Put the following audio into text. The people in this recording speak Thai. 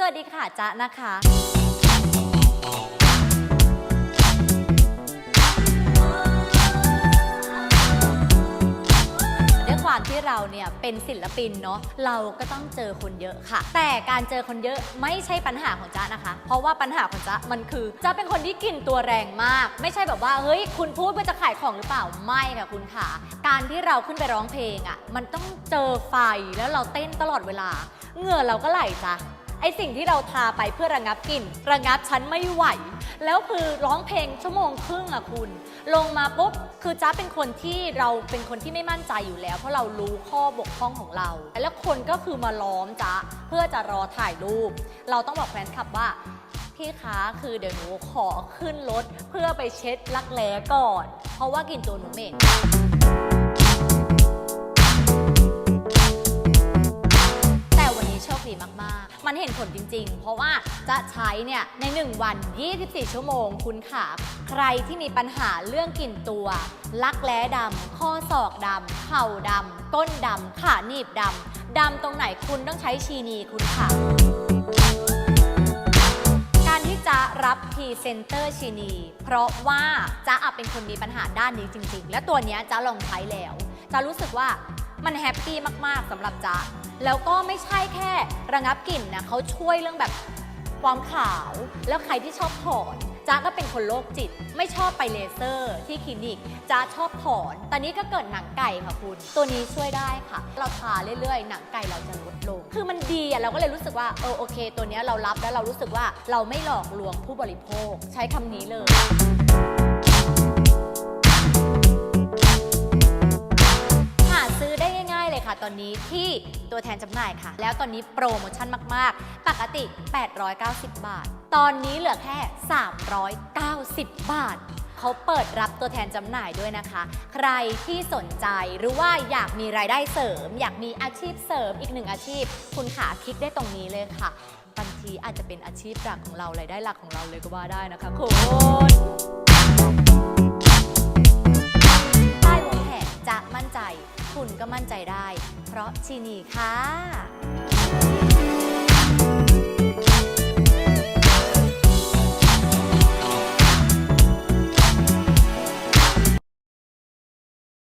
สวัสดีค่ะจ๊ะนะคะด้วยความที่เราเนี่ยเป็นศิลปินเนาะเราก็ต้องเจอคนเยอะค่ะ แต่การเจอคนเยอะไม่ใช่ปัญหาของจ๊ะนะคะ เพราะว่าปัญหาของจ๊ะมันคือจ๊ะเป็นคนที่กินตัวแรงมาก ไม่ใช่แบบว่าเฮ้ยคุณพูดเพื่อจะขายของหรือเปล่าไม่ค่ะคุณค่ะ การที่เราขึ้นไปร้องเพลงอะ่ะมันต้องเจอไฟแล้วเราเต้นตลอดเวลาเหงื่อเราก็ไหลจ้ะ ไอสิ่งที่เราทาไปเพื่อระงับกลิ่นระงับฉันไม่ไหว แล้วคือร้องเพลงชั่วโมงครึ่งอะคุณ ลงมาปุ๊บคือจ้าเป็นคนที่เราเป็นคนที่ไม่มั่นใจอยู่แล้ว เพราะเรารู้ข้อบกพร่องของเรา แล้วคนก็คือมาล้อมจ้าเพื่อจะรอถ่ายรูป เราต้องบอกแฟนคลับว่าพี่คะคือเดี๋ยวหนูขอขึ้นรถเพื่อไปเช็ดรักแร้ก่อน เพราะว่ากลิ่นตัวหนูเหม็น มันเห็นผลจริง ๆ เพราะว่าจะใช้เนี่ยใน 1 วัน 24 ชั่วโมง คุณขาใครที่มีปัญหาเรื่องกลิ่นตัว ลักแร้ดำ ข้อศอกดำ เข่าดำ ก้นดำ ขาหนีบดำ ดำตรงไหนคุณต้องใช้ชีนีคุณค่ะการที่จะรับพรีเซนเตอร์ชีนี เพราะว่าจะอะเป็นคนมีปัญหาด้านนี้จริง ๆ และตัวนี้จะลองใช้แล้ว จะรู้สึกว่า มันแฮปปี้มากๆสำหรับจ๊ะแล้วก็ไม่ใช่แค่ระงับกลิ่นนะเขาช่วยเรื่องแบบความขาว แล้วใครที่ชอบถอนจ๊ะก็เป็นคนโรคจิต ไม่ชอบไปเลเซอร์ที่คลินิกจ๊ะชอบถอน ตอนนี้ก็เกิดหนังไก่ค่ะคุณ ตัวนี้ช่วยได้ค่ะ เราทาเรื่อยๆ หนังไก่เราจะลดลง คือมันดีอะเราก็เลยรู้สึกว่าเออโอเค ตัวนี้เรารับแล้วเรารู้สึกว่าเราไม่หลอกลวงผู้บริโภค ใช้คำนี้เลย อนนี้ที่ตัวแทนจำหน่ายค่ะ แล้วตอนนี้โปรโมชั่นมาก ๆ ปกติ 890 บาท ตอนนี้เหลือแค่ 390 บาท เขาเปิดรับตัวแทนจำหน่ายด้วยนะคะ ใครที่สนใจหรือว่าอยากมีรายได้เสริม อยากมีอาชีพเสริมอีกหนึ่งอาชีพ คุณขาคลิกได้ตรงนี้เลยค่ะบางทีอาจจะเป็นอาชีพหลักของเรารายได้หลักของเราเลยก็ว่าได้นะคะคุณ คุณก็มั่นใจได้ เพราะชีนีค่ะ